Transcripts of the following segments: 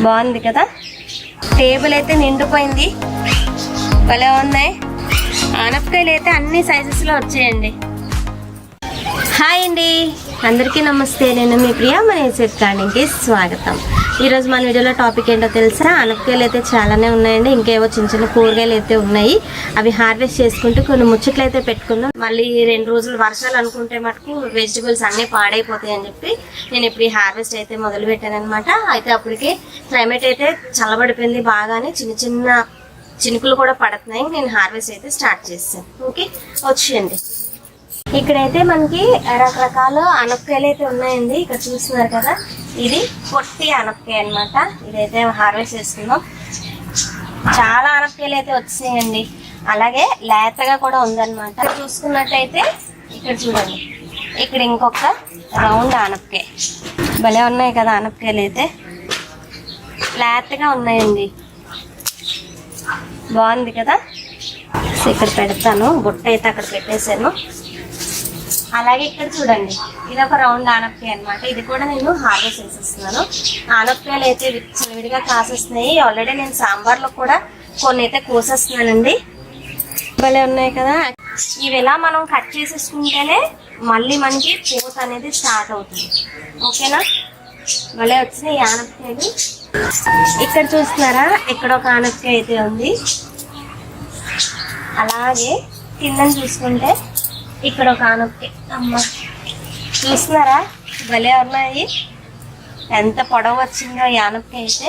బాగుంది కదా? టేబుల్ అయితే నిండిపోయింది. భలే ఉన్నాయి. ఆనపకాయలు అయితే అన్ని సైజెస్లో వచ్చాయండి. హాయ్ అండి. అందరికీ నమస్తే నేను మీ ప్రియా మన ఎస్ఎస్ స్వాగతం. ఈరోజు మన వీడియోలో టాపిక్ ఏంటో తెలుసా? అనపకాయలు అయితే చాలానే ఉన్నాయండి. ఇంకేవో చిన్న చిన్న కూరగాయలు అయితే ఉన్నాయి. అవి హార్వెస్ట్ చేసుకుంటూ కొన్ని ముచ్చట్లు అయితే పెట్టుకుందాం. మళ్ళీ రెండు రోజులు వర్షాలు అనుకుంటే మటుకు వెజిటబుల్స్ అన్నీ పాడైపోతాయి అని చెప్పి నేను ఇప్పుడు ఈ హార్వెస్ట్ అయితే మొదలు పెట్టానమాట అయితే అప్పటికే క్లైమేట్ అయితే చల్లబడిపోయింది బాగానే. చిన్న చిన్న చినుకులు కూడా పడుతున్నాయి. నేను హార్వెస్ట్ అయితే స్టార్ట్ చేస్తాను. ఓకే? వచ్చేయండి. ఇక్కడైతే మనకి రకరకాల అనపకాయలు అయితే ఉన్నాయండి. ఇక్కడ చూస్తున్నారు కదా ఇది పొట్టి అనపకాయ అన్నమాట. ఇదైతే హార్వెస్ట్ చేసుకుందాం. చాలా అనపకాయలు అయితే వచ్చాయండి. అలాగే లేతగా కూడా ఉందన్నమాట. చూసుకున్నట్టయితే ఇక్కడ చూడండి. ఇక్కడ ఇంకొక రౌండ్ ఆనపకాయ భలే ఉన్నాయి కదా ఆనపకాయలు అయితే లేతగా ఉన్నాయండి. బాగుంది కదా? ఇక్కడ పెడతాను. బుట్ట అయితే అక్కడ పెట్టేశాను. అలాగే ఇక్కడ చూడండి ఇది ఒక రౌండ్ ఆనపకాయ అనమాట ఇది కూడా నేను హార్వెస్ట్ చేసేస్తున్నాను. ఆనపకాయలు అయితే విడిగా కాసేస్తున్నాయి. ఆల్రెడీ నేను సాంబార్లో కూడా కొన్ని అయితే కోసేస్తున్నానండి. భలే ఉన్నాయి కదా? ఇవి ఎలా మనం కట్ చేసేసుకుంటేనే మళ్ళీ మనకి పూత అనేది స్టార్ట్ అవుతుంది. ఓకేనా? భలే వచ్చినాయి ఈ ఆనపకాయలు. ఇక్కడ చూస్తున్నారా? ఇక్కడ ఒక ఆనపకాయ అయితే ఉంది. అలాగే కింద చూసుకుంటే ఇక్కడ ఒక ఆనపకాయ అమ్మ. చూస్తున్నారా? భలే ఉన్నాయి. ఎంత పొడవు వచ్చిందో ఈ ఆనపకాయ అయితే.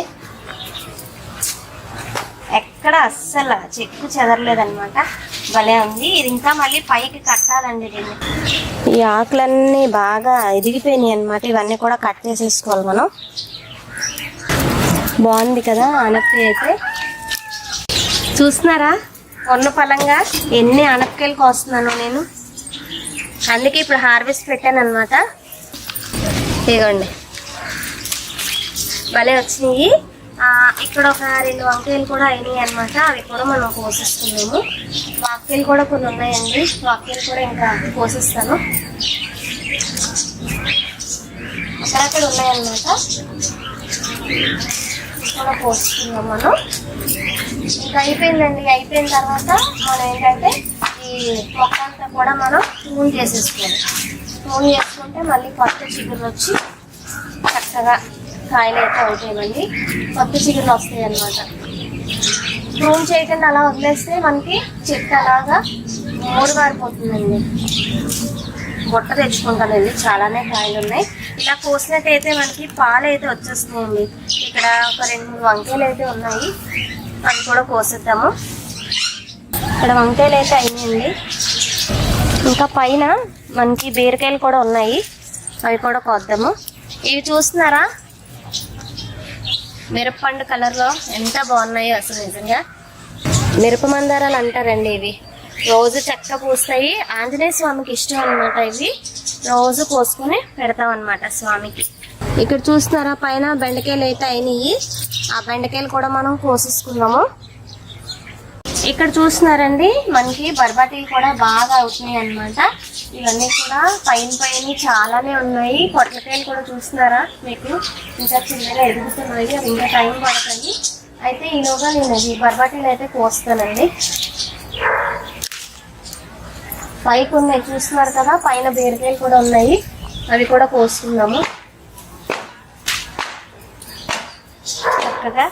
ఎక్కడ అస్సలు చెక్కు చెదరలేదనమాట భలే ఉంది. ఇది ఇంకా మళ్ళీ పైకి కట్టాలండి దీన్ని. ఈ ఆకులన్నీ బాగా ఎదిగిపోయినాయి అనమాట ఇవన్నీ కూడా కట్ చేసేసుకోవాలి మనం. బాగుంది కదా ఆనపకాయ అయితే. చూస్తున్నారా? ఉన్న ఫలంగా ఎన్ని ఆనపకాయలు కోస్తున్నాను నేను. అందుకే ఇప్పుడు హార్వెస్ట్ పెట్టాను అనమాట ఇదిగోండి. భలే వచ్చినాయి. ఇక్కడ ఒక రెండు వంకాయలు కూడా అయినాయి అనమాట అవి కూడా మనం కోసేస్తున్నాము. వాక్యాలు కూడా కొన్ని ఉన్నాయండి. వాక్యాలు కూడా ఇంకా కోసిస్తాను. అక్కడక్కడ ఉన్నాయన్నమాట. కూడా కోసుకున్నాం మనం. ఇంకా అయిపోయిందండి. అయిపోయిన తర్వాత మనం ఏంటంటే ఈ అంతా కూడా మనం ట్యూన్ చేసేసుకోవాలి. ట్యూన్ చేసుకుంటే మళ్ళీ కొత్త చిగురు వచ్చి చక్కగా కాయలు అయితే అవుతాయండి. కొత్త చిగురులు వస్తాయి అన్నమాట. ట్యూన్ చేయకుండా అలా వదిలేస్తే మనకి చెట్టు అలాగా మూడు మారిపోతుందండి బుట్ట తెచ్చుకుంటానండి. చాలానే కాయలు ఉన్నాయి. ఇలా కోసినట్టయితే మనకి పాలు అయితే వచ్చేస్తున్నాయండి. ఇక్కడ ఒక రెండు మూడు వంకాయలు అయితే ఉన్నాయి. అవి కూడా కోసేద్దాము. ఇక్కడ వంకాయలు అయితే అయినాయండి. ఇంకా పైన మనకి బీరకాయలు కూడా ఉన్నాయి. అవి కూడా కోద్దాము. ఇవి చూస్తున్నారా? మిరపండు కలర్లో ఎంత బాగున్నాయో అసలు నిజంగా. మిరప మందారాలు అంటారండి ఇవి. రోజు చెక్క పూస్తాయి. ఆంజనేయ స్వామికి ఇష్టం అనమాట ఇవి. రోజు కోసుకొని పెడతాం అనమాట స్వామికి. ఇక్కడ చూస్తున్నారా? పైన బెండకాయలు అయితే అయినాయి. ఆ బెండకాయలు కూడా మనం కోసేసుకున్నాము. ఇక్కడ చూస్తున్నారండి మనకి బర్బాటీలు కూడా బాగా అవుతున్నాయి అన్నమాట. ఇవన్నీ కూడా పైన పైన చాలానే ఉన్నాయి. పొట్లకాయలు కూడా చూస్తున్నారా మీకు? ఇంకా చిన్నగా ఎదుగుతున్నాయి. అవి ఇంకా టైం పడుతుంది. అయితే ఈలోగా నేను ఈ బర్బాటీలు అయితే కోస్తానండి. పైకి ఉన్నాయి చూస్తున్నారు కదా? పైన బీరకాయలు కూడా ఉన్నాయి. అవి కూడా కోస్తున్నాము. చక్కగా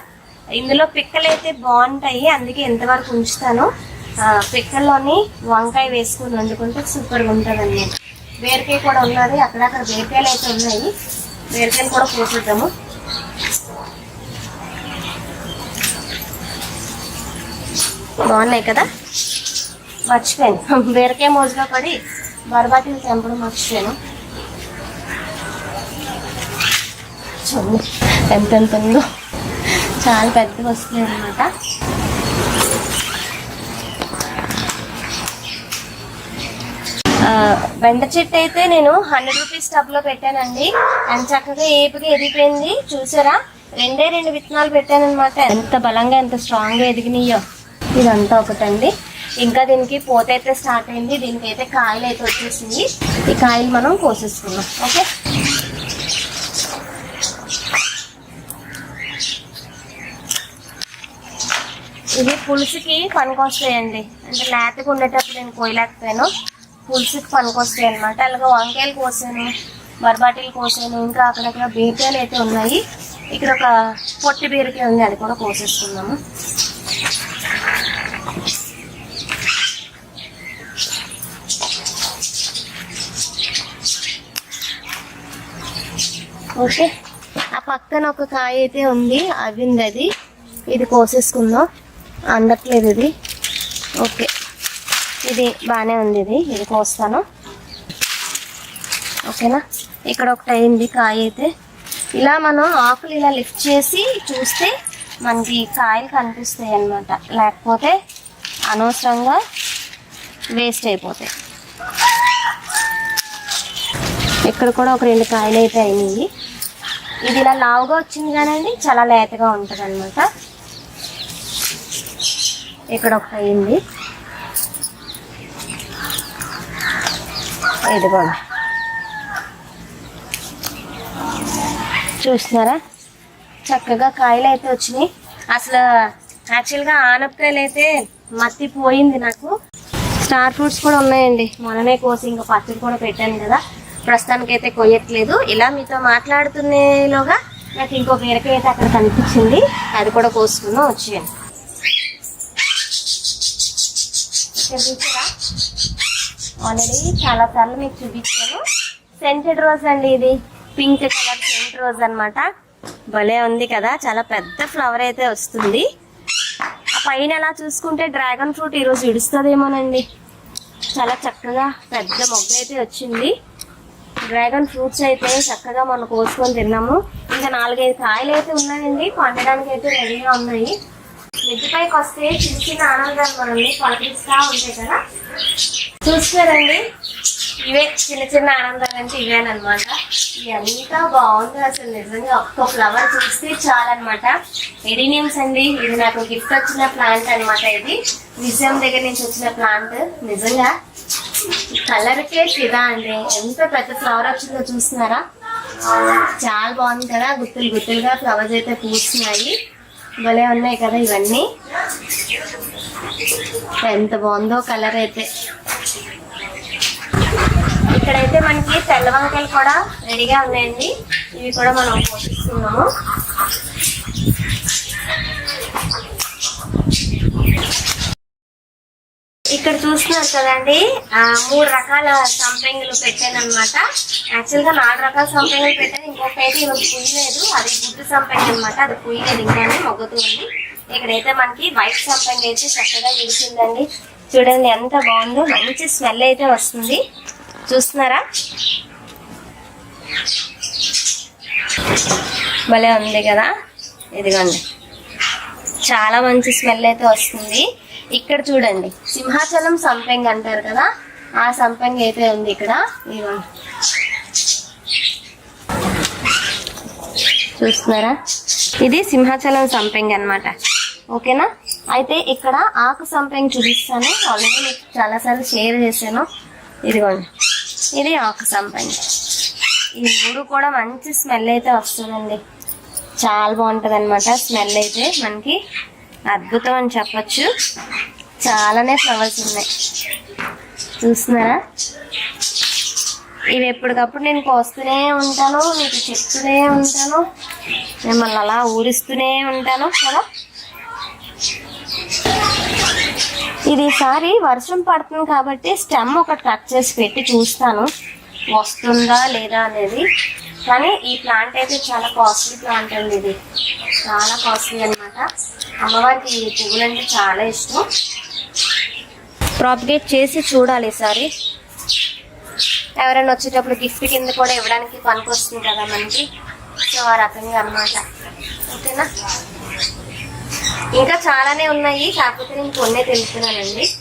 ఇందులో పిక్కలు అయితే బాగుంటాయి అందుకే ఎంతవరకు ఉంచుతాను. పిక్కల్లోని వంకాయ వేసుకుని వండుకుంటే సూపర్గా ఉంటుంది అన్నమాట కూడా ఉన్నది అక్కడక్కడ బీరకాయలు అయితే ఉన్నాయి. బీరకాయలు కూడా పోసుకుంటాము బాగున్నాయి కదా? మర్చిపోయాను. బీరకాయ మోజుగా పడి బరబాటీలు తెంపడం మర్చిపోయాను. చూడండి ఎంత ఎంత ఉందో. చాలా పెద్దగా వస్తున్నాయి అనమాట బెండ చెట్టు అయితే నేను హండ్రెడ్ రూపీస్ టబ్లో పెట్టానండి. అండ్ చక్కగా ఏపుగా ఎదిగిపోయింది. చూసారా? రెండే రెండు విత్తనాలు పెట్టాను అనమాట ఎంత బలంగా ఎంత స్ట్రాంగ్గా ఎదిగినాయో. ఇదంతా ఒకటండి. ఇంకా దీనికి పూత అయితే స్టార్ట్ అయింది. దీనికి అయితే కాయలు అయితే వచ్చేసింది. ఈ కాయలు మనం కోసేసుకున్నాం ఓకే? ఇది పులుసుకి పనికొస్తాయండి. అంటే లేతగా ఉండేటప్పుడు నేను కోయలేకపోయాను. పులుసుకి పనికొస్తాయి అనమాట అలాగే వంకాయలు కోసాను బరబాటీలు కోసాను ఇంకా అక్కడక్కడ బీరకాయలు అయితే ఉన్నాయి. ఇక్కడ ఒక పొట్టి బీరకాయ ఉంది అది కూడా కోసేస్తున్నాము ఓకే. ఆ పక్కన ఒక కాయ అయితే ఉంది అవింది అది ఇది కోసేసుకుందాం. అందట్లేదు ఇది. ఓకే. ఇది బాగానే ఉంది ఇది. ఇది కోస్తాను ఓకేనా? ఇక్కడ ఒకటి అయింది కాయ అయితే. ఇలా మనం ఆకులు ఇలా లిఫ్ట్ చేసి చూస్తే మనకి కాయలు కనిపిస్తాయి అన్నమాట. లేకపోతే అనవసరంగా వేస్ట్ అయిపోతాయి. ఇక్కడ కూడా ఒక రెండు కాయలు అయితే అయినాయి. ఇది ఇలా లావుగా వచ్చింది కానండి చాలా లేతగా ఉంటుంది అనమాట ఇక్కడ ఒకటి అయింది ఇదిగోండి చూస్తున్నారా చక్కగా కాయలు అయితే వచ్చినాయి. అసలు యాక్చువల్గా ఆనపకాయలు అయితే మత్తి పోయింది నాకు. స్టార్ ఫ్రూట్స్ కూడా ఉన్నాయండి. మొన్ననే కోసి ఇంకా పచ్చడి కూడా పెట్టాను కదా. ప్రస్తుతానికి అయితే కొయ్యట్లేదు. ఇలా మీతో మాట్లాడుతున్నలోగా నాకు ఇంకో బీరకాయ అయితే అక్కడ కనిపించింది. అది కూడా కోసుకుందాం వచ్చేయండి. చూపించరా? ఆల్రెడీ చాలా సార్లు మీకు చూపించాను. సెంటెడ్ రోజ్ అండి ఇది. పింక్ కలర్ సెంట్ రోజ్ అన్నమాట. భలే ఉంది కదా. చాలా పెద్ద ఫ్లవర్ అయితే వస్తుంది. ఆ పైన ఎలా చూసుకుంటే డ్రాగన్ ఫ్రూట్ ఈరోజు విడుస్తుందేమోనండి చాలా చక్కగా పెద్ద మొగ్గ అయితే వచ్చింది. డ్రాగన్ ఫ్రూట్స్ అయితే చక్కగా మనం కోసుకొని తిన్నాము. ఇంకా నాలుగైదు కాయలు అయితే ఉన్నాయండి. పండడానికి అయితే రెడీగా ఉన్నాయి. మిద్దిపైకి వస్తే చిన్న చిన్న ఆనందాలు మనల్ని పలకరిస్తూ ఉంటాయి కదా? చూస్తున్నారండి? ఇవే చిన్న చిన్న ఆనందాలు అంటే ఇవేనమాట ఎంత బాగుంది అసలు నిజంగా. ఒక్క ఫ్లవర్ చూస్తే చాలన్నమాట. ఎడినియమ్స్ అండి. ఇది నాకు గిఫ్ట్ వచ్చిన ప్లాంట్ అన్నమాట ఇది. విజయం దగ్గర నుంచి వచ్చిన ప్లాంట్ నిజంగా కలర్కే ఫిదా అండి. ఎంత పెద్ద ఫ్లవర్ వచ్చిందో చూస్తున్నారా? చాలా బాగుంది కదా. గుత్తులు గుత్తులుగా ఫ్లవర్స్ అయితే పూస్తున్నాయి. భలే ఉన్నాయి కదా ఇవన్నీ. ఎంత బాగుందో కలర్ అయితే. ఇక్కడైతే మనకి తెల్ల వంకాయలు కూడా రెడీగా ఉన్నాయండి. ఇవి కూడా మనం పోషిస్తున్నాము. ఇక్కడ చూస్తున్నారు కదండి మూడు రకాల సంపెంగులు పెట్టాను అనమాట యాక్చువల్గా నాలుగు రకాల సంపెంగులు పెట్టాను ఇంకొక అయితే ఈరోజు పుయ్యలేదు. అది గుడ్డు సంపంగి అనమాట అది పుయ్యలేదు ఇంకానే మొగ్గుతూ ఉంది ఇక్కడైతే మనకి వైట్ సంపంగి అయితే చక్కగా విడిచిందండి చూడండి ఎంత బాగుందో మంచి స్మెల్ అయితే వస్తుంది. చూస్తున్నారా? భలే ఉంది కదా. ఇదిగోండి. చాలా మంచి స్మెల్ అయితే వస్తుంది. ఇక్కడ చూడండి. సింహాచలం సంపెంగ్ అంటారు కదా? ఆ సంపెంగ్ అయితే ఉంది ఇక్కడ. ఇదిగోండి చూస్తున్నారా? ఇది సింహాచలం సంపెంగ్ అన్నమాట. ఓకేనా? అయితే ఇక్కడ ఆకు సంపెంగ్ చూపిస్తాను. ఆల్రెడీ మీకు చాలాసార్లు షేర్ చేశాను. ఇదిగోండి. ఇది ఆకు సంపెంగ్. ఈ ఊరు కూడా మంచి స్మెల్ అయితే వస్తుందండి. చాలా బాగుంటుంది అనమాట స్మెల్ అయితే మనకి. అద్భుతం అని చెప్పచ్చు. చాలానే ఫ్లవర్స్ ఉన్నాయి. చూస్తున్నారా? ఇవి ఎప్పటికప్పుడు నేను కోస్తూనే ఉంటాను మీకు చెప్తూనే ఉంటాను మిమ్మల్ని అలా ఊరిస్తూనే ఉంటాను కదా? ఇది ఈసారి వర్షం పడుతుంది కాబట్టి స్టెమ్ ఒకటి కట్ చేసి పెట్టి చూస్తాను వస్తుందా లేదా అనేది. కానీ ఈ ప్లాంట్ అయితే చాలా కాస్ట్లీ ప్లాంట్ అండి ఇది. చాలా కాస్ట్లీ అన్నమాట. అమ్మవారికి ఈ పువ్వులంటే చాలా ఇష్టం. ప్రాపగేట్ చేసి చూడాలి ఈసారి. ఎవరైనా వచ్చేటప్పుడు గిఫ్ట్ కింద కూడా ఇవ్వడానికి పనికి వస్తుంది కదా మనకి. సో ఆ రకంగా అన్నమాట. ఓకేనా? ఇంకా చాలానే ఉన్నాయి. కాకపోతే నేను కొన్నే తెలుపుతున్నానండి.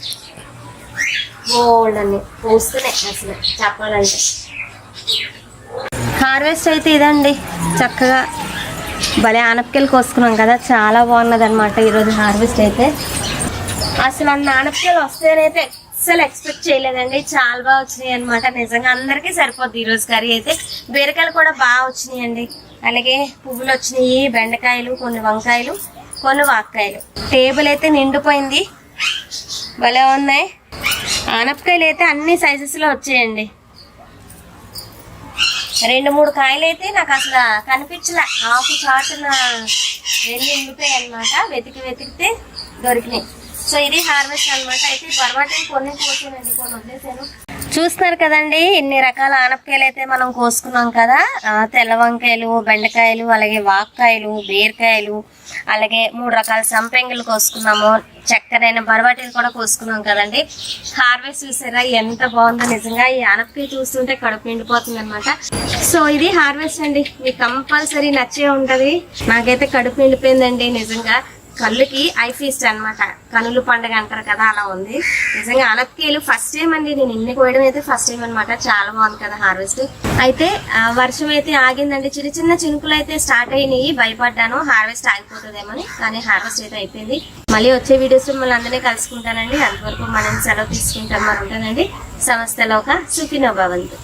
బోల్డ్ అన్ని. పూస్తున్నాయి అసలు చెప్పాలంటే. హార్వెస్ట్ అయితే ఇదండి. చక్కగా భలే ఆనపకాయలు కోసుకున్నాం కదా చాలా బాగున్నది అనమాట ఈరోజు హార్వెస్ట్ అయితే. అసలు అన్న ఆనపకాయలు వస్తాయనైతే అస్సలు ఎక్స్పెక్ట్ చేయలేదండి. చాలా బాగా వచ్చినాయి అనమాట నిజంగా అందరికీ సరిపోద్ది ఈరోజు కర్రీ అయితే. బీరకాయలు కూడా బాగా వచ్చినాయండి. అలాగే పువ్వులు వచ్చినాయి బెండకాయలు కొన్ని వంకాయలు కొన్ని వాక్కాయలు. టేబుల్ అయితే నిండిపోయింది. భలే ఉన్నాయి. ఆనపకాయలు అయితే అన్ని సైజెస్లో వచ్చాయండి. రెండు మూడు కాయలు అయితే నాకు అసలు కనిపించలే. ఆకు చాటున వెళ్ళి ఉండిపోయాయి అనమాట వెతికి వెతికితే దొరికినాయి. సో ఇది హార్వెస్ట్ అన్నమాట. అయితే బర్వాటి కొన్ని కోసానండి కొన్ని వదిలేసాను చూస్తున్నారు కదండి ఎన్ని రకాల ఆనపకాయలు అయితే మనం కోసుకున్నాం కదా. తెల్ల వంకాయలు బెండకాయలు అలాగే వాక్కాయలు బీరకాయలు అలాగే మూడు రకాల సంపెంగలు కోసుకున్నాము. చక్కరైన బరవాటీలు కూడా కోసుకున్నాం కదండి. హార్వెస్ట్ చూసారా ఎంత బాగుందో నిజంగా. ఈ ఆనపకాయ చూస్తుంటే కడుపు నిండిపోతుంది అనమాట సో ఇది హార్వెస్ట్ అండి. మీకు కంపల్సరీ నచ్చే ఉంటుంది. నాకైతే కడుపు నిండిపోయిందండి నిజంగా. కళ్ళుకి ఐ ఫీస్ట్ అనమాట కనులు పండుగ అంటారు కదా అలా ఉంది. నిజంగా అనపకేలు ఫస్ట్ టైం అండి. నేను ఇన్ని కోయడం అయితే ఫస్ట్ టైం అనమాట చాలా బాగుంది కదా హార్వెస్ట్ అయితే వర్షం అయితే ఆగిందండి. చిన్న చిన్న చినుకులు అయితే స్టార్ట్ అయినాయి. భయపడ్డాను. హార్వెస్ట్ ఆగిపోతుందేమని. కానీ హార్వెస్ట్ అయితే అయిపోయింది. మళ్ళీ వచ్చే వీడియోస్ మిమ్మల్ని అందరినీ కలుసుకుంటానండి. అంతవరకు మనం సెలవు తీసుకుంటాం మరి ఉంటానండి. సంస్థలో ఒక సుఖినో భవంతు.